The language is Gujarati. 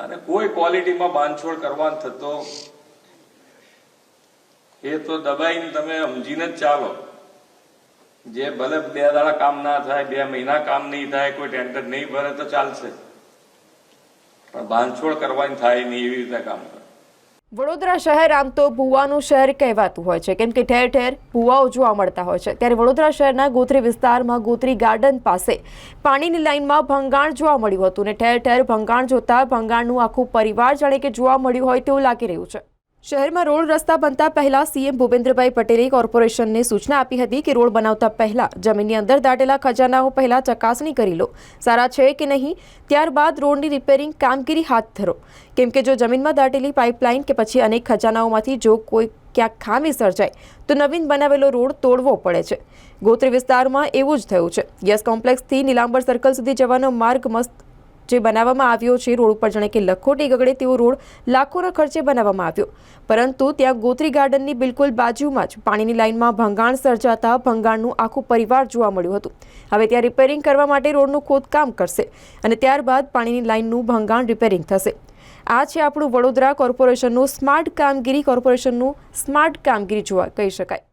અને કોઈ ક્વોલિટીમાં બાંધછોડ કરવાનો થતો એ તો દબાઈને તમે સમજીને જ ચાલો. જે ભલે બે દાડા કામ ના થાય, બે મહિના કામ નહીં થાય, કોઈ ટેન્ડર નહીં ભરે તો ચાલશે. પણ બાંધછોડ કરવાની થાય નહીં એવી રીતે કામ કરે. વડોદરા શહેર આમ તો ભૂવાનું શહેર કહેવાતું હોય છે. કેમ કે ઠેર ઠેર ભૂવાઓ જોવા મળતા હોય છે. ત્યારે વડોદરા શહેરના ગોત્રી વિસ્તારમાં ગોત્રી ગાર્ડન પાસે પાણીની લાઇનમાં ભંગાણ જોવા મળ્યું હતું અને ઠેર ઠેર ભંગાણ જોતા ભંગાણનું આખું પરિવાર જાણે કે જોવા મળ્યું હોય તેવું લાગી રહ્યું છે. શહેરમાં રોડ રસ્તા બનતા પહેલા સીએમ ભૂપેન્દ્રભાઈ પટેલે કોર્પોરેશનને સૂચના આપી હતી કે રોડ બનાવતા પહેલા જમીનની અંદર દાટેલા ખજાનાઓ પહેલા ચકાસણી કરી લો. સારા છે કે નહીં? ત્યારબાદ રોડની રિપેરિંગ કામગીરી હાથ ધરો. કેમ કે જો જમીનમાં દાટેલી પાઇપલાઇન કે પછી અનેક ખજાનાઓમાંથી જો કોઈ ક્યાંક ખામી સર્જાય, તો નવીન બનાવેલો રોડ તોડવો પડે છે. ગોત્રી વિસ્તારમાં એવું જ થયું છે. યસ કોમ્પ્લેક્સથી નીલાંબર સર્કલ સુધી જવાનો માર્ગ મસ્ત જે બનાવવામાં આવ્યો છે, રોડ ઉપર જાણે કે લખોટી ગગડે તેવો રોડ લાખોના ખર્ચે બનાવવામાં આવ્યો. પરંતુ ત્યાં ગોત્રી ગાર્ડનની બિલકુલ બાજુમાં જ પાણીની લાઇનમાં ભંગાણ સર્જાતા ભંગાણનું આખું પરિવાર જોવા મળ્યું હતું. હવે ત્યાં રિપેરિંગ કરવા માટે રોડનું ખોદકામ કરશે અને ત્યારબાદ પાણીની લાઇનનું ભંગાણ રિપેરિંગ થશે. આ છે આપણું વડોદરા કોર્પોરેશનનું સ્માર્ટ કામગીરી, કોર્પોરેશનનું સ્માર્ટ કામગીરી જોવા કહી શકાય.